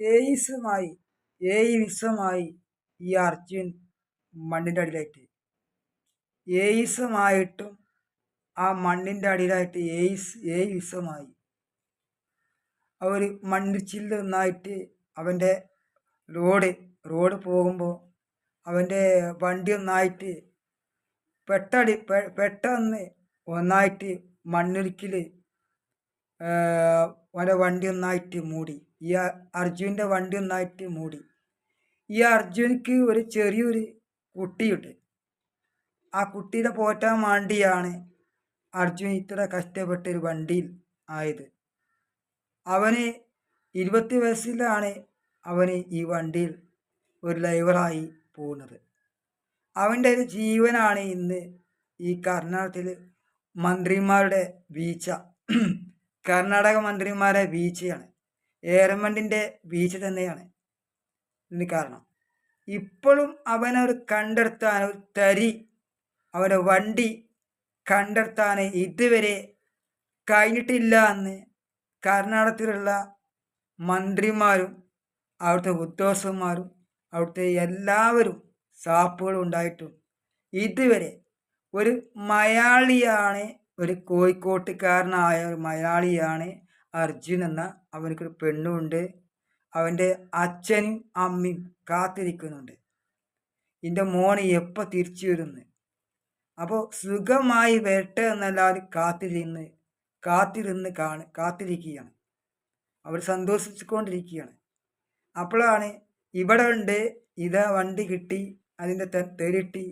ഏയിസുമായി ഏയിസുമായി ഈ അർജുൻ മണ്ണിന്റെ അടിയിലായിട്ട്. ഏയിസമായിട്ടും ആ മണ്ണിന്റെ അടിയിലായിട്ട് ഏയിസ് ഏയിസുമായി അവർ മണ്ണിച്ചിൽ നിന്നായിട്ട് അവന്റെ റോഡ് റോഡ് പോകുമ്പോൾ അവന്റെ വണ്ടി ഒന്നായിട്ട് പെട്ടടി പെട്ടെന്ന് ഒന്നായിട്ട് മണ്ണിടിക്കൽ അവന്റെ വണ്ടി ഒന്നായിട്ട് മൂടി. ഈ അർജുന്റെ വണ്ടി ഒന്നായിട്ട് മൂടി. ഈ അർജുനക്ക് ഒരു ചെറിയൊരു കുട്ടിയുണ്ട്. ആ കുട്ടിയുടെ പോറ്റാൻ വേണ്ടിയാണ് അർജുൻ ഇത്ര കഷ്ടപ്പെട്ട ഒരു വണ്ടിയിൽ ആയത്. അവന് ഇരുപത്തി വയസ്സിലാണ് അവന് ഈ വണ്ടിയിൽ ഒരു ഡ്രൈവറായി പോകുന്നത് അവന്റെ ഒരു ജീവനാണ് ഇന്ന് ഈ കർണാടകത്തിൽ മന്ത്രിമാരുടെ വീഴ്ച. കർണാടക മന്ത്രിമാരെ വീഴ്ചയാണ്. ഏറമണ്ടിന്റെ വീഴ്ച തന്നെയാണ് ഇതിന് കാരണം. ഇപ്പോഴും അവനൊരു കണ്ടെടുത്താൻ ഒരു തരി അവന്റെ വണ്ടി കണ്ടെടുത്താൻ ഇതുവരെ കഴിഞ്ഞിട്ടില്ല എന്ന് കർണാടകത്തിലുള്ള മന്ത്രിമാരും അവിടുത്തെ ഉദ്യോഗസ്ഥന്മാരും അവിടുത്തെ എല്ലാവരും സാപ്പുകളും ഉണ്ടായിട്ടും. ഇതുവരെ ഒരു മലയാളിയാണ് ഒരു കോഴിക്കോട്ടുകാരനായ ഒരു മലയാളിയാണ് അർജുൻ എന്ന. അവനക്കൊരു പെണ്ണുണ്ട്. അവന്റെ അച്ഛനും അമ്മയും കാത്തിരിക്കുന്നുണ്ട്. എന്റെ മോന് എപ്പോൾ തിരിച്ചു വരുന്നു? അപ്പോൾ സുഖമായി വരട്ടെ എന്നെല്ലാവരും കാത്തിരുന്ന് കാത്തിരുന്ന് കാണ് കാത്തിരിക്കുകയാണ്. അവർ സന്തോഷിച്ചുകൊണ്ടിരിക്കുകയാണ്. അപ്പോഴാണ് ഇവിടെ ഉണ്ട് ഇതാ വണ്ടി കിട്ടി അതിന്റെ തെരിട്ടി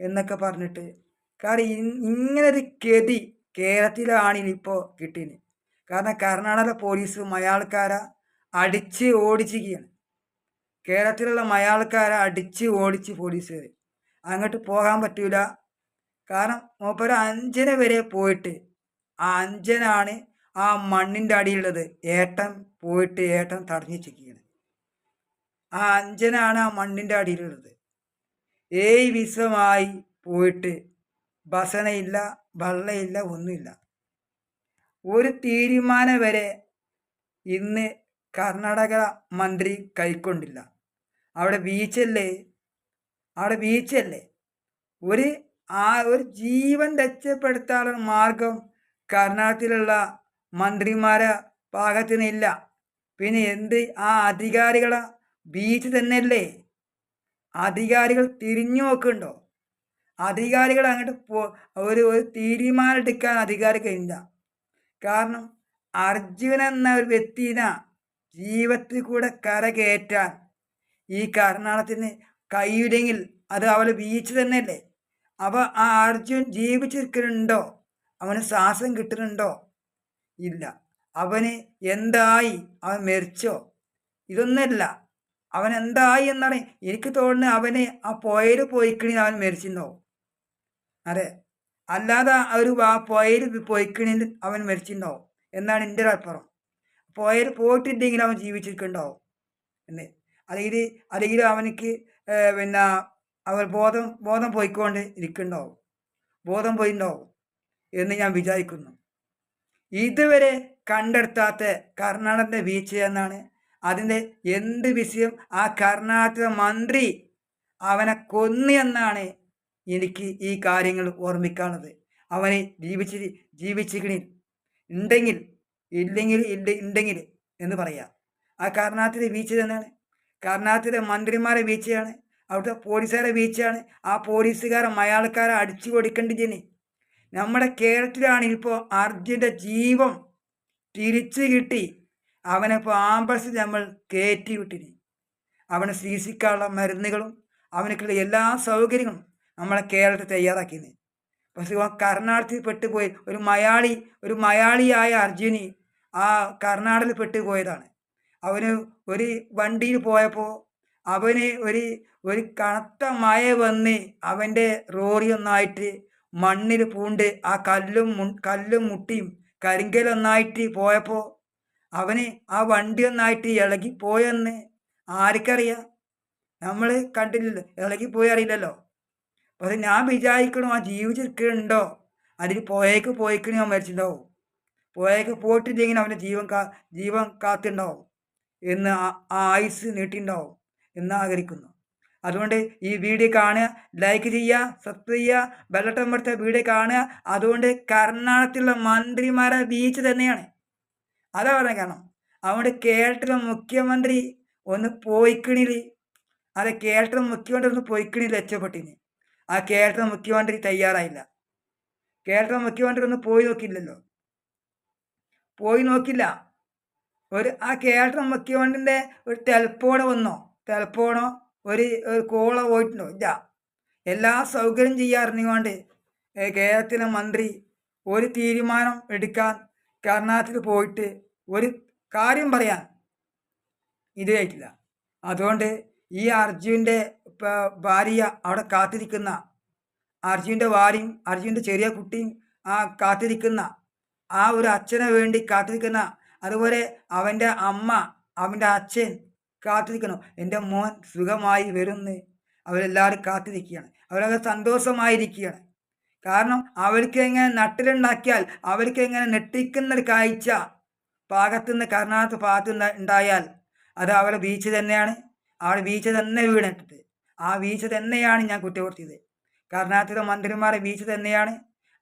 എന്നൊക്കെ പറഞ്ഞിട്ട് കാരണം ഇങ്ങനൊരു ഗതി കേരളത്തിലാണ് ഇപ്പോൾ കിട്ടിയത് കാരണം കർണാടക പോലീസ് മലയാളക്കാരെ അടിച്ച് ഓടിച്ചിരിക്കുകയാണ് കേരളത്തിലുള്ള മലയാളക്കാരെ അടിച്ച് ഓടിച്ച് പോലീസുകാർ അങ്ങോട്ട് പോകാൻ പറ്റൂല. കാരണം മൂപ്പര അഞ്ചന വരെ പോയിട്ട് ആ അഞ്ചനാണ് ആ മണ്ണിന്റെ അടിയിലുള്ളത്. ഏട്ടൻ പോയിട്ട് ഏട്ടൻ തടഞ്ഞിച്ചിരിക്കുകയാണ് ആ അഞ്ചനാണ് ആ മണ്ണിന്റെ അടിയിലുള്ളത്. ഏയ് വിസമായി പോയിട്ട് ഭസനയില്ല വള്ളയില്ല ഒന്നുമില്ല. ഒരു തീരുമാനം വരെ ഇന്ന് കർണാടക മന്ത്രി കൈക്കൊണ്ടില്ല. അവിടെ ബീച്ചല്ലേ? അവിടെ ബീച്ചല്ലേ? ഒരു ആ ഒരു ജീവൻ രക്ഷപ്പെടുത്താനുള്ള മാർഗം കർണാടകത്തിലുള്ള മന്ത്രിമാരെ പാകത്തിനില്ല പിന്നെ എന്ത്? ആ അധികാരികളെ ബീച്ച് തന്നെയല്ലേ? അധികാരികൾ തിരിഞ്ഞു നോക്കുന്നുണ്ടോ? അധികാരികൾ അങ്ങോട്ട് പോ ഒരു ഒരു തീരുമാനം എടുക്കാൻ കാരണം അർജുൻ എന്ന ഒരു വ്യക്തിനെ ജീവിതത്തിൽ കൂടെ കരകയറ്റാൻ ഈ കർണാടകത്തിന് കഴിയില്ലെങ്കിൽ അത് അവൾ ബീച്ച് തന്നെയല്ലേ? അപ്പോൾ ആ അർജുൻ ജീവിച്ചിരിക്കുന്നുണ്ടോ അവന് ശ്വാസം കിട്ടുന്നുണ്ടോ ഇല്ല. അവന് എന്തായി? അവൻ മരിച്ചോ? ഇതൊന്നുമല്ല അവൻ എന്തായി എന്നാണ് എനിക്ക് തോന്നുന്നത്. അവന് ആ പോയയിൽ പോയിക്കണി അവൻ മരിച്ചിരുന്നോ? അതെ. അല്ലാതെ ഒരു പോയര് പോയിക്കണിൽ അവൻ മരിച്ചിട്ടുണ്ടാവും. എന്നാണ് എന്റെ ഒരു അഭിപ്രായം പോയയിൽ പോയിട്ടുണ്ടെങ്കിൽ അവൻ ജീവിച്ചിരിക്കുന്നുണ്ടാവും. എന്ന് അല്ലെങ്കിൽ അല്ലെങ്കിൽ അവനക്ക് പിന്നെ അവർ ബോധം ബോധം പോയിക്കൊണ്ട് ഇരിക്കുന്നുണ്ടാവും. ബോധം പോയിണ്ടാവും എന്ന് ഞാൻ വിചാരിക്കുന്നു. ഇതുവരെ കണ്ടെടുത്താത്ത കർണാടകത്തെ വീഴ്ച എന്നാണ് അതിന്റെ എന്ത് വിഷയം? ആ കർണാടക മന്ത്രി അവനെ കൊന്നു എന്നാണ് എനിക്ക് ഈ കാര്യങ്ങൾ ഓർമ്മിക്കാനുള്ളത്. അവനെ ജീവിച്ച് ജീവിച്ചിരിക്കണി. ഉണ്ടെങ്കിൽ ഇല്ലെങ്കിൽ ഇല്ല ഉണ്ടെങ്കിൽ എന്ന് പറയാം. ആ കർണാടകത്തിലെ വീഴ്ച തന്നെയാണ്. കർണാടകത്തിലെ മന്ത്രിമാരെ വീഴ്ചയാണ്. അവിടുത്തെ പോലീസുകാരെ വീഴ്ചയാണ്. ആ പോലീസുകാരെ മലയാളക്കാരെ അടിച്ചു കൊടുക്കേണ്ടി ജനി നമ്മുടെ കേരളത്തിലാണ് ഇപ്പോൾ അർജുന്റെ ജീവൻ തിരിച്ചു കിട്ടി. അവനെ പാമ്പസ് നമ്മൾ കയറ്റി വിട്ടിന്. അവനെ ചികിത്സിക്കാനുള്ള മരുന്നുകളും അവനക്കുള്ള എല്ലാ സൗകര്യങ്ങളും നമ്മളെ കേരളത്തെ തയ്യാറാക്കിയത്. പക്ഷേ കർണാടകത്തിൽ പെട്ടുപോയി ഒരു മലയാളി ഒരു മലയാളിയായ അർജുനി ആ കർണാടകയിൽ പെട്ടുപോയതാണ്. അവന് ഒരു വണ്ടിയിൽ പോയപ്പോൾ അവന് ഒരു ഒരു കനത്ത മഴ വന്ന് അവന്റെ റോറി ഒന്നായിട്ട് മണ്ണിൽ പൂണ്ട് ആ കല്ലും കല്ലും മുട്ടിയും കരിങ്കലൊന്നായിട്ട് പോയപ്പോൾ അവന് ആ വണ്ടി ഒന്നായിട്ട് ഇളകി പോയെന്ന് ആർക്കറിയാം? നമ്മൾ കണ്ടില്ലല്ലോ. ഇളകി പോയി അറിയില്ലല്ലോ. പക്ഷെ ഞാൻ വിചാരിക്കണു ആ ജീവിച്ചിരിക്കണുണ്ടോ? അതിൽ പോയേക്ക് പോയിക്കണ ഞാൻ മരിച്ചിട്ടുണ്ടാവും പോയേക്ക് പോയിട്ടില്ലെങ്കിൽ അവന്റെ ജീവൻ കാ ജീവൻ കാത്തുണ്ടാവും എന്ന് ആ- ആയുസ് നീട്ടിണ്ടാവും എന്ന് ആഗ്രഹിക്കുന്നു അതുകൊണ്ട് ഈ വീഡിയോ കാണുക ലൈക്ക് ചെയ്യുക സബ്സ്ക്രൈബ് ചെയ്യുക ബെല്ലട്ടം കൊടുത്ത വീഡിയോ കാണുക. അതുകൊണ്ട് കർണാടകത്തിലുള്ള മന്ത്രിമാരെ ബീച്ച് തന്നെയാണ്. അതാ പറഞ്ഞ കാരണം. അതുകൊണ്ട് കേരളത്തിലെ മുഖ്യമന്ത്രി ഒന്ന് പോയിക്കണിൽ അതെ കേരളത്തിലെ മുഖ്യമന്ത്രി ഒന്ന് പോയിക്കണിൽ രക്ഷപ്പെട്ടിന്. ആ കേരള മുഖ്യമന്ത്രി തയ്യാറായില്ല. കേരള മുഖ്യമന്ത്രി ഒന്ന് പോയി നോക്കില്ലല്ലോ പോയി നോക്കില്ല ഒരു ആ കേരള മുഖ്യമന്ത്രിന്റെ ഒരു ടെലഫോണ് വന്നോ? തെൽപ്പോണോ ഒരു ഒരു കോളോ പോയിട്ടുണ്ടോ? ഇല്ല. എല്ലാ സൗകര്യം ചെയ്യാറിഞ്ഞുകൊണ്ട് കേരളത്തിലെ മന്ത്രി ഒരു തീരുമാനം എടുക്കാൻ കർണാടകത്തിൽ പോയിട്ട് ഒരു കാര്യം പറയാൻ ഇതായിട്ടില്ല അതുകൊണ്ട് ഈ അർജുന്റെ ഭാര്യ അവിടെ കാത്തിരിക്കുന്ന അർജുന്റെ ഭാര്യയും അർജുന്റെ ചെറിയ കുട്ടിയും ആ കാത്തിരിക്കുന്ന ആ ഒരു അച്ഛനെ വേണ്ടി കാത്തിരിക്കുന്ന അതുപോലെ അവന്റെ അമ്മ അവന്റെ അച്ഛൻ കാത്തിരിക്കണം എന്റെ മോൻ സുഖമായി വരുന്ന്. അവരെല്ലാവരും കാത്തിരിക്കുകയാണ്. അവരൊക്കെ സന്തോഷമായിരിക്കുകയാണ്. കാരണം അവർക്ക് എങ്ങനെ നട്ടിലുണ്ടാക്കിയാൽ അവർക്ക് എങ്ങനെ നെട്ടിക്കുന്ന ഒരു കാഴ്ച ഭാഗത്തുനിന്ന് കർണാടക ഭാഗത്തു നിന്ന് ഉണ്ടായാൽ അത് അവരുടെ ബീച്ച് തന്നെയാണ്. അവിടെ ബീച്ച് തന്നെ വീണിട്ടത് ആ വീഴ്ച തന്നെയാണ് ഞാൻ കുറ്റപ്പെടുത്തിയത്. കർണാടക മന്ത്രിമാരെ വീഴ്ച തന്നെയാണ്.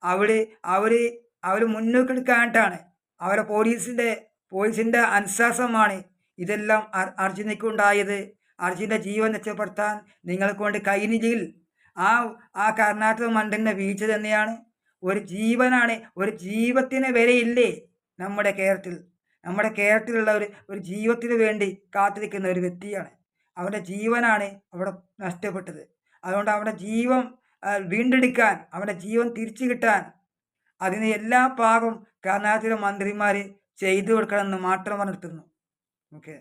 അവർ അവർ അവർ മുന്നോക്കെടുക്കാനായിട്ടാണ്. അവരെ പോലീസിന്റെ പോലീസിന്റെ അനുശാസനമാണ് ഇതെല്ലാം അർ- അർജുനയ്ക്കുണ്ടായത് അർജുന്റെ ജീവൻ രക്ഷപ്പെടുത്താൻ നിങ്ങൾക്ക് കൊണ്ട് കഴിഞ്ഞില്ലെങ്കിൽ ആ ആ കർണാടക മന്ത്രിന്റെ വീഴ്ച തന്നെയാണ്. ഒരു ജീവനാണ് ഒരു ജീവത്തിന് വിലയില്ലേ നമ്മുടെ കേരളത്തിൽ? നമ്മുടെ കേരളത്തിലുള്ള ഒരു ഒരു ജീവത്തിന് വേണ്ടി കാത്തിരിക്കുന്ന ഒരു വ്യക്തിയാണ്. അവന്റെ ജീവനാണ് അവിടെ നഷ്ടപ്പെട്ടത്. അതുകൊണ്ട് അവന്റെ ജീവൻ വീണ്ടെടുക്കാൻ അവന്റെ ജീവൻ തിരിച്ചു കിട്ടാൻ അതിന് എല്ലാ പാകം കർണാടകത്തിലെ മന്ത്രിമാർ ചെയ്തു കൊടുക്കണമെന്ന് മാത്രം നിർത്തുന്നു ഓക്കെ.